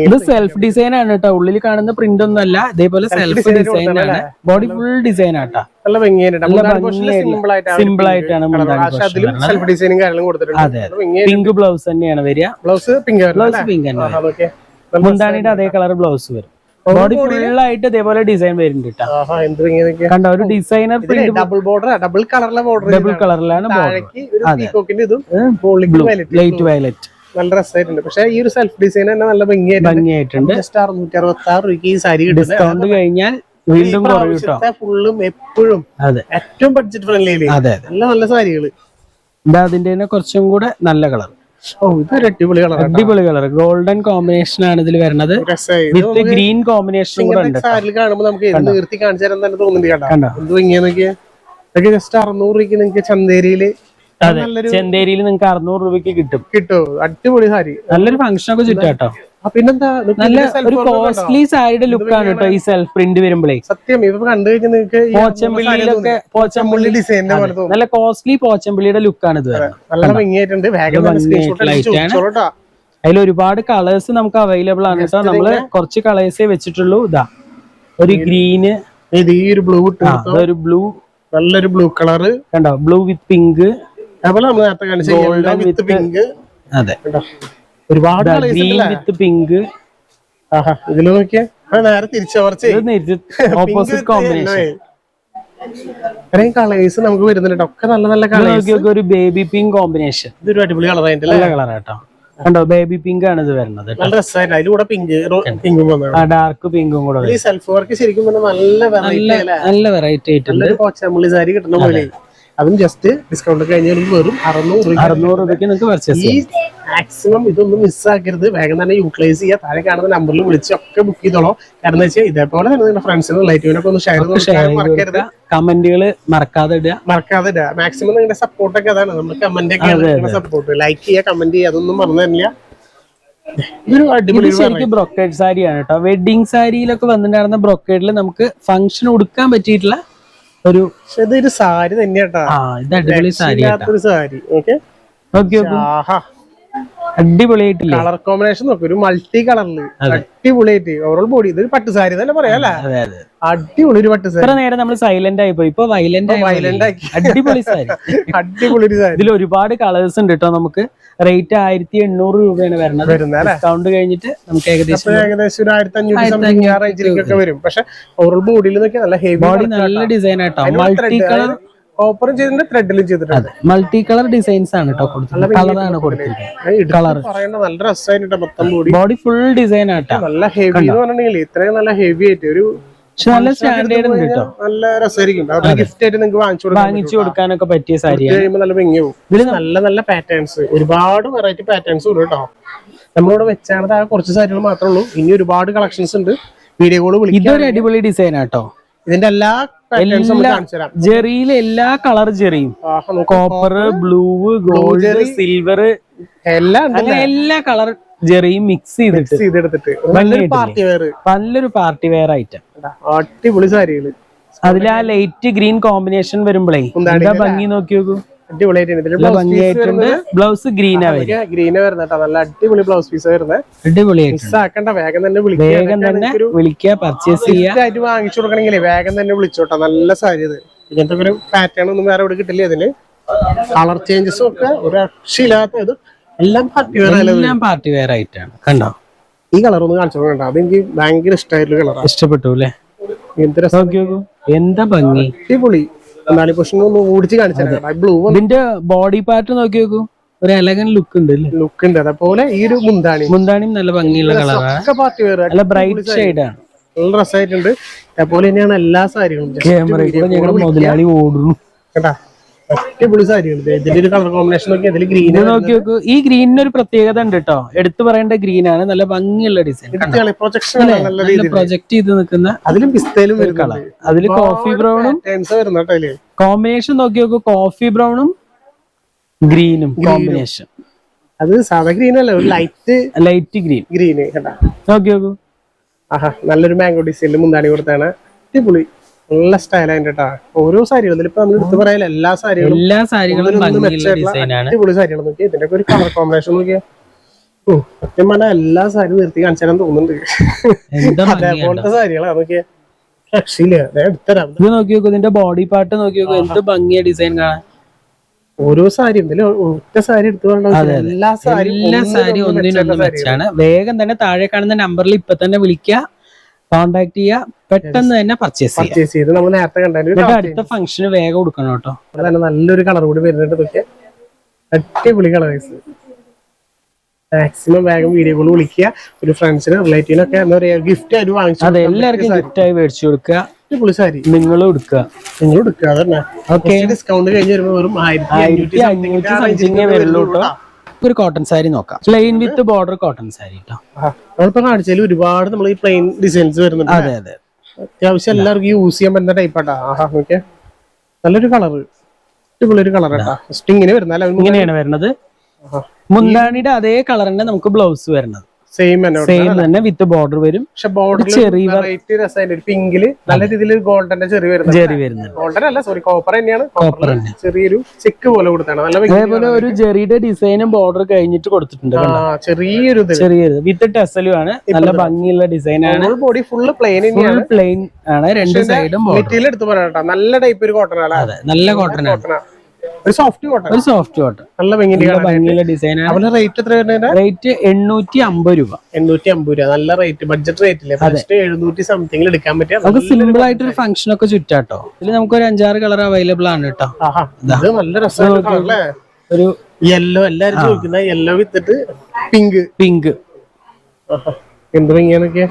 ഇത് സെൽഫ് ഡിസൈൻ ആണ് കേട്ടോ. ഉള്ളിൽ കാണുന്ന പ്രിന്റ് ഒന്നും അല്ല. ഇതേപോലെ സെൽഫ് ഡിസൈൻ ആണ്. ബോഡി ഫുൾ ഡിസൈൻ ആട്ടോ നല്ല ഭംഗിയായിട്ട് സിമ്പിൾ ആയിട്ട് സിമ്പിൾ ആയിട്ടാണ് സെൽഫ് ഡിസൈനും കാര്യങ്ങളും കൊടുത്തിട്ടുണ്ട്. അതെ പിങ്ക് ബ്ലൗസ് തന്നെയാണ് വരിക. ബ്ലൗസ് പിങ്ക് ബ്ലൗസ് പിങ്ക് തന്നെ മുന്താണിയുടെ അതേ കളർ ബ്ലൗസ് വരും. ബോഡി ഫുൾ ആയിട്ട് ഇതേപോലെ ഡിസൈൻ വരുന്നുണ്ട് കണ്ട ഒരു ഡിസൈനർ ഡബിൾ ബോർഡർ ഡബിൾ കളറിലെ ബോർഡർ ഡബിൾ കളറിലാണ്. ലൈറ്റ് വയലറ്റ് നല്ല രസമായിട്ടുണ്ട് പക്ഷെ ഈ ഒരു സെൽഫ് ഡിസൈൻ തന്നെ നല്ല ഭംഗിയായിട്ടുണ്ട്. ജസ്റ്റ് അറുന്നൂറ്റി അറുപത്തി ആറ് രൂപയ്ക്ക് ഈ സാരി ഡിസ്കൗണ്ട് കഴിഞ്ഞാൽ വീണ്ടും ഫുള്ളും എപ്പോഴും ഏറ്റവും ബഡ്ജറ്റ് ഫ്രണ്ട്ലി നല്ല നല്ല സാരികൾ. അതിന്റെ തന്നെ കുറച്ചും കൂടെ നല്ല കളർ അടിപൊളി കളർ ഗോൾഡൻ കോമ്പിനേഷൻ ആണ് ഇതിൽ വരുന്നത്. വിത്ത് ഗ്രീൻ കോമ്പിനേഷൻ കൂടെ ഉണ്ട് സാരിൽ കാണുമ്പോ നമുക്ക് ഇത് നിർത്തി കാണിച്ചു തരാൻ തന്നെ തോന്നുന്നുണ്ട് കേട്ടോ. കണ്ടോ? എന്ത് ഭംഗിയാന്നൊക്കെ ഇതൊക്കെ ജസ്റ്റ് അറുന്നൂറ് രൂപയ്ക്ക് നിങ്ങൾക്ക് ചന്തേരിയിൽ അതെ ചെന്തേരിയിൽ നിങ്ങൾക്ക് അറുന്നൂറ് രൂപയ്ക്ക് കിട്ടും. കിട്ടും. അടിപൊളി സാരി. നല്ലൊരു ഫംഗ്ഷൻ ഒക്കെ ചുറ്റും കേട്ടോ. ആ, പിന്നെന്താ നല്ല ഒരു കോസ്റ്റ്ലി സാരിയുടെ ലുക്കാണ് കേട്ടോ ഈ സെൽഫ് പ്രിന്റ് വരുമ്പോഴേ സത്യം ഇപ്പൊ കണ്ടു കഴിഞ്ഞാൽ നിങ്ങൾക്ക് പോച്ചമ്പിള്ളിയിലൊക്കെ പോച്ചമ്പള്ളി ഡിസൈൻ നല്ല കോസ്റ്റ്ലി പോച്ചമ്പള്ളിയുടെ ലുക്കാണ് ഇത്. നല്ല ഭംഗിയായിട്ടുണ്ട്. അതിൽ ഒരുപാട് കളേഴ്സ് നമുക്ക് അവൈലബിൾ ആണ് കേട്ടോ. നമ്മൾ കുറച്ച് കളേഴ്സേ വെച്ചിട്ടുള്ളൂ. ഇതാ ഒരു ഗ്രീന് ഈ ഒരു ബ്ലൂ ഒരു ബ്ലൂ നല്ലൊരു ബ്ലൂ കളർ കണ്ടോ? ബ്ലൂ വിത്ത് പിങ്ക് അതുപോലെ നമ്മൾ നേരത്തെ കാണിച്ച യെല്ലോ വിത്ത് പിങ്ക് അതെ. ഒരുപാട് വിത്ത് പിങ്ക് ആഹാ ഇതിൽ നോക്കിയേ. നേരെ ഓപ്പോസിറ്റ് കോമ്പിനേഷൻ ഇത്രയും കളേഴ്സ് നമുക്ക് വരുന്നുണ്ട് ഒക്കെ നല്ല നല്ല കളേഴ്സ്. ഒരു ബേബി പിങ്ക് കോമ്പിനേഷൻ ഇതൊരു അടിപൊളി കളർ നല്ല കളർ കേട്ടോ കണ്ടോ ബേബി പിങ്ക് ആണ് ഇത് വരുന്നത് നല്ല രസമായിട്ട് അതിലൂടെ പിങ്ക് ഡാർക്ക് പിങ്കും കൂടെ ഈ സെൽഫ് വർക്ക് ശരിക്കും നല്ല വെറൈറ്റി അല്ലേ? നല്ല വെറൈറ്റി ആയിട്ടുണ്ട്. സാരി കിട്ടുന്ന പോലെ അതും ജസ്റ്റ് ഡിസ്കൗണ്ട് കഴിഞ്ഞാൽ വെറും അറുന്നൂറ് അറുന്നൂറ് രൂപയ്ക്ക് നിങ്ങൾക്ക് പർച്ചേസ് ഈ മാക്സിമം ഇതൊന്നും മിസ്സാക്കരുത് വേഗം തന്നെ യൂട്ടിലൈസ് ചെയ്യുക. താഴെ കാണുന്ന നമ്പറിൽ വിളിച്ചൊക്കെ ബുക്ക് ചെയ്തോളോ. കാരണം വെച്ചാൽ ഇതേപോലെ തന്നെ നിങ്ങളുടെ ഫ്രണ്ട്സിനും റിലേറ്റീവിനൊക്കെ ഒന്ന് ഷെയർ മറക്കരുത്. കമന്റുകൾ മറക്കാതെ ഇടുക. മറക്കാതെ ഇടുക. മാക്സിമം നിങ്ങളുടെ സപ്പോർട്ടൊക്കെ അതാണ്. നമ്മൾ കമന്റ് ഒക്കെ സപ്പോർട്ട് ലൈക്ക് ചെയ്യുക കമന്റ് ചെയ്യുക അതൊന്നും മറന്നു ശരിക്കും ബ്രൊക്കേഡ് സാരിയാണ് കേട്ടോ. വെഡിങ് സാരിയിലൊക്കെ വന്നിട്ടുണ്ടായിരുന്ന ബ്രോക്കേഡിൽ നമുക്ക് ഫംഗ്ഷൻ ഉടുക്കാൻ പറ്റിയിട്ടുള്ള ഒരു ഇതൊരു സാരി തന്നെയാട്ടാ. ഇത് അടിപൊളി സാരി. ഓക്കെ സാരി ഓക്കെ ആഹാ. അടിപൊളിയായിട്ടില്ലേ? കളർ കോമ്പിനേഷൻ നോക്ക് ഒരു മൾട്ടി കളറിൽ അടിപൊളിയായിട്ട്. ഓവറോൾ ബോഡി ഇത് പട്ട് സാരി തന്നെ പറയാം അല്ലേ? അതെ അതെ അടിപൊളി ഒരു പട്ട് സാരി നേരം നമ്മൾ സൈലന്റ് ആയി പോയി. ഇപ്പൊ വയലന്റ് ആയി violent ആക്കി. അടിപൊളി സാരി അടിപൊളി ഒരു സാരി ഇതിൽ ഒരുപാട് കളേഴ്സ് ഉണ്ട് കേട്ടോ നമുക്ക് റേറ്റ് ആയിരത്തി എണ്ണൂറ് രൂപയാണ് വരുന്നത്. ഡിസ്കൗണ്ട് കഴിഞ്ഞിട്ട് നമുക്ക് ഏകദേശം ഏകദേശം ഒരു ആയിരത്തി അഞ്ഞൂറ് റേഞ്ചിലേക്കൊക്കെ വരും. പക്ഷെ ഓവറോൾ ബോഡിയിൽ നോക്കിയാൽ നല്ല ഹെവി ബോഡി നല്ല ഡിസൈൻ ആട്ടോ. മൾട്ടി കളർ ഓപ്പറും ചെയ്തിട്ടുണ്ട് ത്രെഡിലും ചെയ്തിട്ടുണ്ട്. മൾട്ടി കളർ ഡിസൈൻസ് ആണ് കേട്ടോ കൊടുത്തിട്ടുള്ളത്. കളറാണ് കൊടുത്തിരിക്കുന്നത്. കളർ പറയേണ്ട നല്ല രസമായിട്ട് മൊത്തം ബോഡി ബോഡി ഫുൾ ഡിസൈൻ ആട്ടോ. നല്ല ഹെവി എന്ന് പറഞ്ഞിട്ടുണ്ടെങ്കിൽ ഇത്രയും നല്ല ഹെവി ആയിട്ട് ഒരു നല്ല സ്റ്റാൻഡേർഡ് ഉണ്ട് കേട്ടോ. നല്ല രസമായിരിക്കും ഗിഫ്റ്റ് ആയിട്ട് നിങ്ങൾക്ക് വാങ്ങിച്ചു വാങ്ങിച്ചു കൊടുക്കാനൊക്കെ പറ്റിയ സാരി നല്ല ഭംഗിയാവും. ഇതിൽ നല്ല നല്ല പാറ്റേൺസ് ഒരുപാട് വെറൈറ്റി പാറ്റേൺസ് ഉണ്ട് കേട്ടോ നമ്മളിവിടെ വെച്ചാണത് ആ കുറച്ച് സാരികൾ മാത്രമേ ഉള്ളൂ. ഇനി ഒരുപാട് കളക്ഷൻസ് ഉണ്ട്. വീഡിയോ കോൾ വിളിക്കും. ഇതൊരു അടിപൊളി ഡിസൈൻ ആട്ടോ. ഇതിന്റെ എല്ലാ ജെറിയിലെ എല്ലാ കളർ ജെറിയും. കോപ്പർ ബ്ലൂ ഗോൾഡ് സിൽവർ എല്ലാം എല്ലാ കളർ ജെറിയും മിക്സ് ചെയ്തിട്ട്. നല്ലൊരു പാർട്ടി വെയർ നല്ലൊരു പാർട്ടി വെയർ ഐറ്റം അടിപൊളി സാരികൾ. അതിൽ ആ ലൈറ്റ് ഗ്രീൻ കോമ്പിനേഷൻ വരുമ്പോഴേ എന്താ ഭംഗി നോക്കി നോക്കൂ അടിപൊളിയായിട്ട് ഇതിൽ ബ്ലൗസ് ഗ്രീനാ ഗ്രീന് വരുന്നത് നല്ല അടിപൊളി ബ്ലൗസ് പീസ് വരുന്നത്. അടിപൊളിയായിട്ടുണ്ട്. മിസ്സാക്കണ്ട വേഗം തന്നെ വേഗം തന്നെ വിളിക്കുക പർച്ചേസ് ആയിട്ട് വാങ്ങിച്ചു കൊടുക്കണമെങ്കിൽ വേഗം തന്നെ വിളിച്ചോട്ടെ നല്ല സാരി ഇത്. ഇങ്ങനത്തെ ഒരു പാറ്റേൺ ഒന്നും വേറെ ഇവിടെ കിട്ടില്ല ഇതിന് കളർ ചേഞ്ചസും ഒക്കെ ഒരു രക്ഷയില്ലാത്ത ഇത്. എല്ലാം പാർട്ടി വെയർ എല്ലാം പാർട്ടി വെയർ ആയിട്ടാണ്. കണ്ടോ? ഈ കളർ ഒന്ന് കാണിച്ചു കൊടുക്കണ്ട അതെനിക്ക് ഭയങ്കര ഇഷ്ടമായിട്ടുള്ള കളറാണ് ഇഷ്ടപ്പെട്ടു അല്ലേ? എന്ത് രസം. എന്താ ഭംഗി? അടിപൊളി. നാല് പൊഷൻ ഒന്ന് ഓടിച്ച് കാണിച്ചു ബ്ലൂ ഇതിന്റെ ബോഡി പാർട്ട് നോക്കി നോക്കൂ. ഒരു എലഗൻ ലുക്ക് ഉണ്ട് ലുക്ക് ഉണ്ട്. അതേപോലെ ഈ ഒരു മുന്താണി. മുന്താണിയും നല്ല ഭംഗിയുള്ള കളറാണ് പാർട്ടി വെയർ നല്ല ബ്രൈറ്റ് ഷെയ്ഡ് ആണ്. നല്ല രസമായിട്ടുണ്ട് അതേപോലെ തന്നെയാണ് എല്ലാ സാരികളും. ക്യാമറ ഞങ്ങളുടെ മുതലാളി ഓടുന്നു. കേട്ടാ? അടിപൊളി സാരികൾ ഇതിന്റെ ഒരു കളർ കോമ്പിനേഷൻ നോക്കി ഗ്രീൻ നോക്കി നോക്കൂ. ഈ ഗ്രീനിന് ഒരു പ്രത്യേകത ഉണ്ട് കേട്ടോ എടുത്തു പറയേണ്ട ഗ്രീൻ ആണ്. നല്ല ഭംഗിയുള്ള ഡിസൈൻ പ്രൊജക്ഷൻ നല്ല പ്രൊജക്ട് ചെയ്ത് നിൽക്കുന്ന അതിലും പിസ്തയിലും കളർ. അതിൽ കോഫി ബ്രൗണും കോമ്പിനേഷൻ നോക്കി നോക്കൂ. കോഫി ബ്രൗണും ഗ്രീനും കോമ്പിനേഷൻ അത് സാധാ ഗ്രീൻ അല്ല ഒരു ലൈറ്റ് ലൈറ്റ് ഗ്രീൻ ഗ്രീൻ കേട്ടാ നോക്കി നോക്കൂ. ആഹാ നല്ലൊരു മാംഗോ ഡിസൈനിൽ മുന്താണി കൊടുത്താണ് അടിപൊളി. നല്ല സ്റ്റൈലായിട്ട് കേട്ടാ ഓരോ സാരികളും ഇതിലിപ്പോ നമ്മൾ എടുത്തു പറയാൻ എല്ലാ സാരികളും എല്ലാ സാരികളും അടിപൊളി സാരികൾ നോക്കി ഇതിന്റെ ഒരു കളർ കോമ്പിനേഷൻ നോക്കിയാ. സത്യം പറഞ്ഞാൽ എല്ലാ സാരിയും നിർത്തി കാണിച്ചാൽ തോന്നുന്നുണ്ട്. അതേപോലത്തെ സാരികളാ നോക്കിയാ. രക്ഷയില്ല എടുത്തരാം. ഇത് നോക്കി നോക്കൂ ഇതിന്റെ ബോഡി പാർട്ട് നോക്കി നോക്കൂ. എന്ത് ഭംഗിയ ഡിസൈൻ കാണാൻ. ഓരോ സാരി ഒറ്റ സാരി എല്ലാ സാരി ഒന്നിനൊന്നും വെച്ചാണ് വേഗം തന്നെ താഴെ കാണുന്ന നമ്പറിൽ ഇപ്പൊ തന്നെ വിളിക്കുക കോണ്ടാക്ട് ചെയ്യുക പെട്ടെന്ന് തന്നെ പർച്ചേസ് പർച്ചേസ് ചെയ്ത് നമ്മൾ നേരത്തെ എന്നിട്ട് അടുത്ത ഫംഗ്ഷന് വേഗം കൊടുക്കണം കേട്ടോ. നല്ലൊരു കളർ കൂടി വരുന്നുണ്ട് നോക്കിയാ അടിപൊളി കളേഴ്സ് മാക്സിമം വേഗം വീഡിയോ കോൾ വിളിക്കുക. ഒരു ഫ്രണ്ട്സിന് റിലേറ്റീവിനൊക്കെ എന്താ പറയാ ഗിഫ്റ്റ് ആയിട്ട് വാങ്ങിച്ചു അതെ എല്ലാവർക്കും ഗിഫ്റ്റ് ആയി മേടിച്ചു കൊടുക്കുക. അടിപൊളി സാരി. നിങ്ങളും എടുക്കുക. നിങ്ങൾ എടുക്കുക അതന്നെ. ഡിസ്കൗണ്ട് കഴിഞ്ഞ് വരുമ്പോ വെറും ആയിരത്തി അഞ്ഞൂറ്റി സംതിങ്ങേ വരുള്ളൂ കേട്ടോ. ഒരു കോട്ടൺ സാരി നോക്കാം. Plain with border cotton sari കേട്ടോ നമ്മളിപ്പോ കാണിച്ചാൽ ഒരുപാട് നമ്മൾ ഈ പ്ലെയിൻ ഡിസൈൻസ് വരുന്നുണ്ട് അതെ അതെ അത്യാവശ്യം എല്ലാവർക്കും യൂസ് ചെയ്യാൻ പറ്റുന്ന ടൈപ്പ് ആട്ടാ. ആഹാ നല്ലൊരു കളർ ഒരു കളർ ഇങ്ങനെ വരുന്നത്. മുന്താണിയുടെ അതേ കളർ തന്നെ നമുക്ക് ബ്ലൗസ് വരുന്നത്. സെയിം സെയിം തന്നെ വിത്ത് ബോർഡർ വരും. പക്ഷെ ബോർഡർ ചെറിയ വെറൈറ്റി രസമായിട്ട് ഒരു പിങ്കിൽ നല്ല രീതിയിൽ ഗോൾഡന്റെ ചെറിയ വരുന്നത് ജെറി വരുന്നത് ഗോൾഡൻ അല്ല സോറി കോപ്പർ തന്നെയാണ്. കോപ്പർ ചെറിയൊരു ചെക്ക് പോലെ കൊടുത്താണ്. നല്ല. അതേപോലെ ഒരു ജെറിയുടെ ഡിസൈനും ബോർഡർ കഴിഞ്ഞിട്ട് കൊടുത്തിട്ടുണ്ട് ചെറിയൊരു ഇത്. വിത്ത് ടെസലും ആണ്. നല്ല ഭംഗിയുള്ള ഡിസൈൻ ആണ്. ബോഡി ഫുള്ള് പ്ലെയിൻ തന്നെയാണ്. ഫുൾ പ്ലെയിൻ ആണ്. രണ്ട് സൈഡും മെറ്റീരിയൽ എടുത്ത് പറയാം നല്ല ടൈപ്പ് ഒരു കോട്ടൺ ആണ് അതെ നല്ല കോട്ടൺ ആണ്. ഒരു സോഫ്റ്റ് കോട്ടൺ ഒരു സോഫ്റ്റ് കോട്ടൺ നല്ല ഭംഗി നല്ല ഭംഗിയുള്ള ഡിസൈൻ അവരുടെ റേറ്റ് എത്ര റേറ്റ് എണ്ണൂറ്റി അമ്പത് രൂപ. എണ്ണൂറ്റി അമ്പത് രൂപ. നല്ല റേറ്റ് ബഡ്ജറ്റ് റേറ്റ് ഫസ്റ്റ് എഴുന്നൂറ്റി സംതിങ്ങിൽ എടുക്കാൻ പറ്റിയ നമുക്ക് സിമ്പിൾ ആയിട്ട് ഒരു ഫംഗ്ഷൻ ഒക്കെ ചുറ്റാട്ടോ. ഇതിൽ നമുക്ക് ഒരു അഞ്ചാറ് കളർ അവൈലബിൾ ആണ് കേട്ടോ നല്ല രസമാണ് ഒരു യെല്ലോ എല്ലാരും ചോദിക്കുന്ന യെല്ലോ വിത്തിട്ട് പിങ്ക് പിങ്ക് എന്ത് ഭംഗിയാണൊക്കെ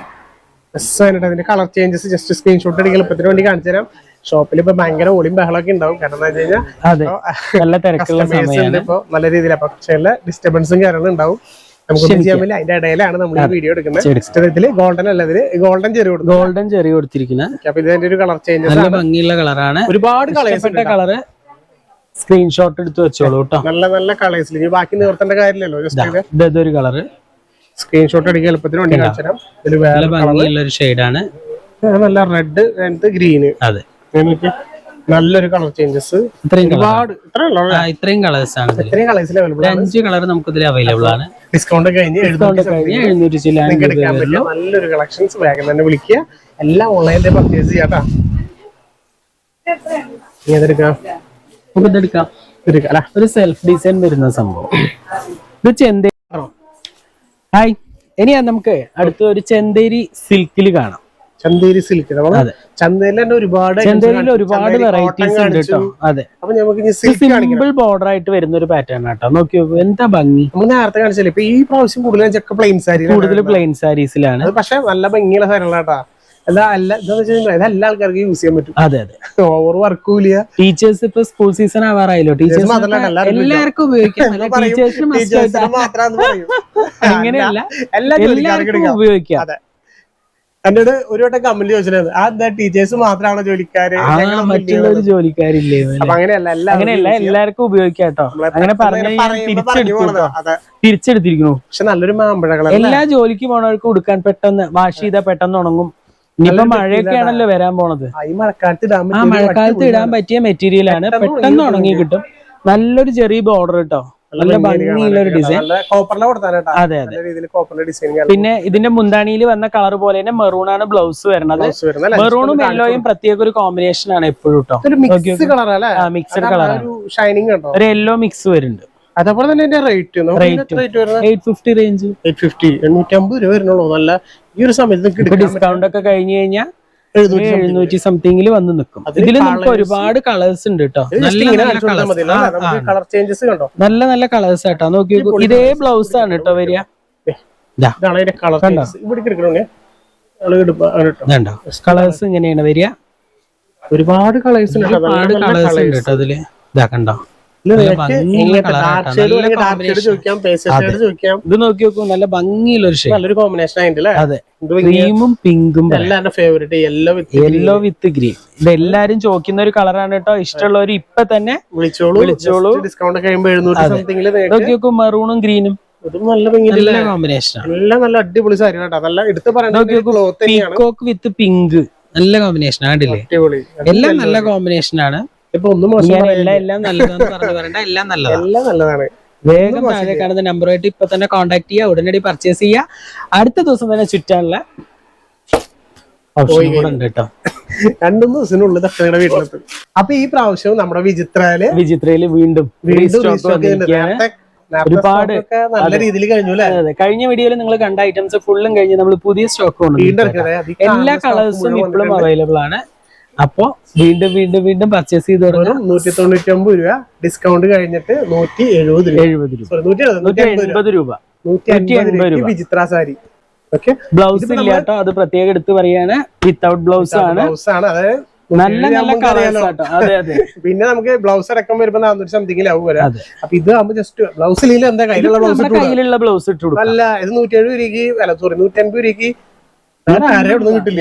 രസമായിട്ട് അതിന്റെ കളർ ചേഞ്ചസ് ജസ്റ്റ് സ്ക്രീൻഷോട്ട് എടുക്കാൻ എളുപ്പത്തിന് വേണ്ടി കാണിച്ചു തരാം ഷോപ്പിൽ ഇപ്പൊ ഭയങ്കര ഒളിയും ബഹളമൊക്കെ ഉണ്ടാവും. കാരണം എന്താ വെച്ച് കഴിഞ്ഞാൽ ഇപ്പൊ നല്ല രീതിയിൽ ചില ഡിസ്റ്റർബൻസും കാര്യങ്ങളും ഉണ്ടാവും. ചെയ്യാൻ പറ്റില്ല. അതിന്റെ ഇടയിലാണ് നമ്മൾ ഈ വീഡിയോ എടുക്കുന്നത്. ഗോൾഡൻ അല്ല ഇതിൽ ഗോൾഡൻ ചെറിയ ഗോൾഡൻ ചെറിയ കൊടുത്തിരിക്കുന്ന. അപ്പൊ ഇതിന്റെ ഒരു കളർ ചേഞ്ചസ് നല്ല ഭംഗിയുള്ള കളറാണ് ഒരുപാട് കളേഴ്സ് ഇഷ്ടപ്പെട്ട കളറ് സ്ക്രീൻഷോട്ട് എടുത്ത് വെച്ചോളൂ കേട്ടോ. നല്ല നല്ല കളേഴ്സിൽ ഇനി ബാക്കി നിവർത്തേണ്ട കാര്യമില്ലല്ലോ ജസ്റ്റ് ഇതൊരു കളറ് സ്ക്രീൻഷോട്ട് അടിക്കാൻ എളുപ്പത്തിന് വേണ്ടി കാണിച്ചു തരാം ഇതിൽ വേറെ നല്ല ഭംഗിയുള്ള ഒരു ഷെയ്ഡാണ് നല്ല റെഡ് ആൻഡ് ഗ്രീന് അതെ. നല്ലൊരു കളർ ചേഞ്ചസ് ഇത്രയും കളർ. ഒരുപാട് ഇത്രയും കളേഴ്സ് ആണ് ഇതിൽ ഇത്രയും കളേഴ്സിൽ അവൈലബിൾ ഒരു അഞ്ച് കളർ നമുക്ക് ഇതിൽ അവൈലബിൾ ആണ്. ഡിസ്കൗണ്ട് കഴിഞ്ഞ് എഴുന്നൂറ്റി നല്ലൊരു കളക്ഷൻസ് വേഗം തന്നെ വിളിക്കുക. എല്ലാം ഓൺലൈനിൽ പർച്ചേസ് ചെയ്യാട്ടാ നമുക്ക് ഇതെടുക്കാം ഒരു സെൽഫ് ഡിസൈൻ വരുന്ന സംഭവം. ഇത് ചെന്തേരി. ഹായ് ഇനിയാ നമുക്ക് അടുത്ത ഒരു ചെന്തേരി സിൽക്കിൽ കാണാം. ചന്തേരി സിൽക്ക് നമ്മൾ അതെ. ചന്തേരിൽ തന്നെ ഒരുപാട് items ഒരുപാട് വെറൈറ്റീസ് ഉണ്ട് കേട്ടോ. അതെ. അപ്പൊ നമുക്ക് സിമ്പിൾ ബോർഡർ ആയിട്ട് വരുന്ന ഒരു പാറ്റേൺ ആട്ടോ നോക്കി എന്താ ഭംഗി? നമ്മൾ നേരത്തെ കാണിച്ചില്ലേ ഇപ്പൊ ഈ പ്രാവശ്യം കൂടുതലും ചെക്ക പ്ലെയിൻ സാരി കൂടുതൽ പ്ലെയിൻ സാരീസിലാണ് പക്ഷെ നല്ല ഭംഗിയുള്ള സാരികളാട്ടാ എല്ലാ ആൾക്കാർക്കും യൂസ് ചെയ്യാൻ പറ്റും. അതെ അതെ. ഓവർ വർക്കും ഇല്ല. ടീച്ചേഴ്സ് ഇപ്പൊ സ്കൂൾ സീസൺ ആവാറായല്ലോ. ടീച്ചേഴ്സ് എല്ലാവർക്കും ഉപയോഗിക്കാം. ടീച്ചേഴ്സിന്. അങ്ങനെയല്ല. എല്ലാ എല്ലാവർക്കും ഉപയോഗിക്കാം. എന്നോട് ഒരു വട്ടം കമന്റ് ചോദിച്ചത് ആ എന്താ ടീച്ചേഴ്സ് മാത്രമാണോ ജോലിക്കാര്? ആ ജോലിക്കാരില്ലേ അപ്പൊ അങ്ങനെയല്ല അങ്ങനെയല്ല എല്ലാവർക്കും ഉപയോഗിക്കാം കേട്ടോ. അങ്ങനെ പറഞ്ഞു തിരിച്ചെടുത്തിരിക്കുന്നു. പക്ഷെ നല്ലൊരു മാമ്പഴ എല്ലാ ജോലിക്ക് പോണവർക്ക് കൊടുക്കാൻ പെട്ടെന്ന് വാഷ് ചെയ്താൽ പെട്ടെന്ന് ഉണങ്ങും. ഇനിയിപ്പോ മഴയൊക്കെ ആണല്ലോ വരാൻ പോണത്. ഈ മഴക്കാലത്ത് ഇടാൻ ആ പറ്റിയ മഴക്കാലത്ത് ഇടാൻ പറ്റിയ മെറ്റീരിയൽ ആണ്. പെട്ടെന്ന് ഉണങ്ങി കിട്ടും. നല്ലൊരു ചെറിയ ബോർഡർ കേട്ടോ. നല്ല ഭംഗിയുള്ള ഒരു ഡിസൈൻ കോപ്പറിലെ കൊടുത്താനേട്ടാ അതെ അതെ. രീതിയിൽ കോപ്പറിന്റെ ഡിസൈൻ പിന്നെ ഇതിന്റെ മുന്താണിയിൽ വന്ന കളർ പോലെ തന്നെ മെറൂൺ ആണ് ബ്ലൗസ് വരുന്നത്. മെറൂണും യെല്ലോയും പ്രത്യേക ഒരു കോമ്പിനേഷൻ ആണ് എപ്പോഴും കേട്ടോ മിക്സ് കളർ അല്ലേ? മിക്സഡ് കളർ ഷൈനിങ് ഉണ്ടോ? ഒരു യെല്ലോ മിക്സ് വരുന്നുണ്ട്. അതേപോലെ തന്നെ എന്റെ rate eight fifty range eight fifty എണ്ണൂറ്റി അമ്പത് രൂപ വരുന്നുള്ളൂ. നല്ല ഈ ഒരു സമയത്ത് ഡിസ്കൗണ്ട് ഒക്കെ കഴിഞ്ഞു കഴിഞ്ഞാൽ എഴുന്നൂറ്റി സംതിങ്ങിൽ വന്ന് നിൽക്കും ഇതിൽ നമുക്ക് ഒരുപാട് കളേഴ്സ് ഉണ്ട് കേട്ടോ നല്ല നല്ല കണ്ടോ? നല്ല കളേഴ്സ് ആട്ടോ. നോക്കി. ഇതേ ബ്ലൗസ് ആണ് കേട്ടോ വരിക. കളേഴ്സ് ഇങ്ങനെയാണ് വരിക. ഒരുപാട് കളേഴ്സ്. ഒരുപാട് കളേഴ്സ് ഉണ്ട്. കേട്ടോ അതിൽ. ഇതാ ഇത് നോക്കി നോക്കൂ നല്ല ഭംഗിയുള്ള ഒരു നല്ലൊരു കോമ്പിനേഷൻ അതെ. ക്രീമും പിങ്കും എല്ലാവരുടെ favourite yellow with yellow with green ഇത് എല്ലാരും ചോദിക്കുന്ന ഒരു കളറാണ് കേട്ടോ. ഇഷ്ടമുള്ളവർ ഇപ്പൊ തന്നെ വിളിച്ചോളൂ. വിളിച്ചോളൂ. ഡിസ്കൗണ്ട് കഴിയുമ്പോൾ മെറൂണും ഗ്രീനും നല്ല നല്ല ആണ്. അടിപൊളി സാരി കേട്ടോ. നല്ല എടുത്ത് പറയുന്നത് വിത്ത് പിങ്ക് നല്ല കോമ്പിനേഷൻ അടിപൊളി. എല്ലാം നല്ല കോമ്പിനേഷൻ ആണ്. ഇപ്പൊ ഒന്നും മോശം എല്ലാം എല്ലാം നല്ലതാന്ന് പറഞ്ഞു പറയണ്ട എല്ലാം നല്ലതാണ് എല്ലാം നല്ലതാണ്. വേഗം താഴെ കാണുന്ന നമ്പറുമായിട്ട് ഇപ്പൊ തന്നെ കോൺടാക്ട് ചെയ്യുക ഉടനടി പർച്ചേസ് ചെയ്യുക അടുത്ത ദിവസം തന്നെ ചുറ്റാനുള്ള രണ്ടു ദിവസത്തിനുള്ളിൽ തക്കയുടെ വീട്ടിലെത്തും. അപ്പൊ ഈ പ്രാവശ്യം നമ്മുടെ വിചിത്രയിൽ വിചിത്രയിൽ വീണ്ടും ഒരുപാട് നല്ല രീതിയിൽ കഴിഞ്ഞു അല്ലേ. കഴിഞ്ഞ വീഡിയോയിൽ നിങ്ങൾ കണ്ട ഐറ്റംസ് ഫുള്ളും കഴിഞ്ഞ് നമ്മൾ പുതിയ സ്റ്റോക്ക് കൊണ്ടുവന്നു എല്ലാ കളേഴ്സും ഇപ്പോഴും അവൈലബിൾ ആണ്. അപ്പോ വീണ്ടും വീണ്ടും വീണ്ടും പർച്ചേസ് ചെയ്ത് തുടങ്ങും. നൂറ്റി തൊണ്ണൂറ്റി ഒമ്പത് രൂപ. ഡിസ്കൗണ്ട് കഴിഞ്ഞിട്ട് നൂറ്റി എഴുപത് രൂപ. എഴുപത് രൂപ നൂറ്റി രൂപ. എൺപത് രൂപ. നൂറ്റി അൻപത് രൂപയ്ക്ക് വിചിത്ര സാരി. ഓക്കെ ബ്ലൗസ് ഇല്ല കേട്ടോ. അത് പ്രത്യേകം എടുത്ത് പറയാണ്. വിത്തൗട്ട് ബ്ലൗസ് ആണ്. ബ്ലൗസ് ആണ്. അതായത് നല്ല നല്ല പിന്നെ നമുക്ക് ബ്ലൗസ് അടക്കം വരുമ്പോ നാനൂറ്റി സംതിങ്ങിൽ ആവും വരാം. അപ്പൊ ഇത് ആകുമ്പോ ജസ്റ്റ് ബ്ലൗസ് ബ്ലൗസിൽ എന്താ കയ്യിലുള്ള ബ്ലൗസ് കയ്യിലുള്ള ബ്ലൗസ് ഇട്ട് അല്ല ഇത് നൂറ്റി എഴുപത് രൂപയ്ക്ക് അല്ല സോറി നൂറ്റി അൻപത് രൂപയ്ക്ക് ഇവിടെ കിട്ടില്ല?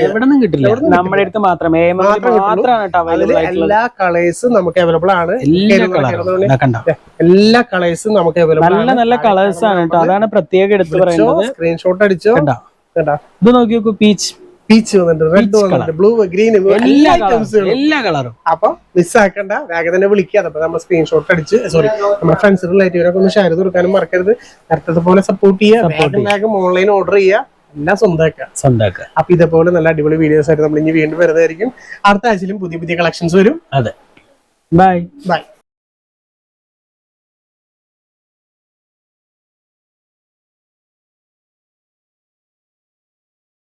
നമ്മുടെ അടുത്ത് മാത്രമേ മാത്രമേ മാത്രമാണ് എല്ലാ കളേഴ്സും നമുക്ക് അവൈലബിൾ ആണ്. എല്ലാ കേരള- കളറും കണ്ടോ എല്ലാ കളേഴ്സും നമുക്ക് അവൈലബിൾ നല്ല നല്ല കളേഴ്സ് ആണ് കേട്ടോ. അതാണ് പ്രത്യേകം എടുത്തു പറയുന്നത്. സ്ക്രീൻഷോട്ട് അടിച്ചോ. ഇത് നോക്കി നോക്കൂ പീച്ച് പീച്ച് വന്നിട്ടുണ്ട്. റെഡ് വന്നിട്ടുണ്ട്. ബ്ലൂ ഗ്രീൻ എല്ലാ എല്ലാ കളറും ഐറ്റംസുകളും എല്ലാ കളറും അപ്പൊ മിസ് മിസ്സാക്കണ്ട വേഗം തന്നെ വിളിക്കാതെ അപ്പൊ നമ്മൾ സ്ക്രീൻഷോട്ട് അടിച്ച് സോറി നമ്മുടെ ഫ്രണ്ട്സിനും റിലേറ്റീവിനൊക്കെ ഒന്ന് ഷെയർ ചെയ്ത് കൊടുക്കാനും മറക്കരുത്. നേരത്തെ പോലെ സപ്പോർട്ട് ചെയ്യുക. വേഗം വേഗം ഓൺലൈൻ ഓർഡർ ചെയ്യുക. എല്ലാം സ്വന്തമാക്കുക. സ്വന്തമാക്കുക. അപ്പൊ ഇതേപോലെ നല്ല അടിപൊളി വീഡിയോസ് ആയിട്ട് നമ്മൾ ഇനി വീണ്ടും വരുന്നതായിരിക്കും. അടുത്ത ആഴ്ചയിലും പുതിയ പുതിയ കളക്ഷൻസ് വരും. അതെ. Bye bye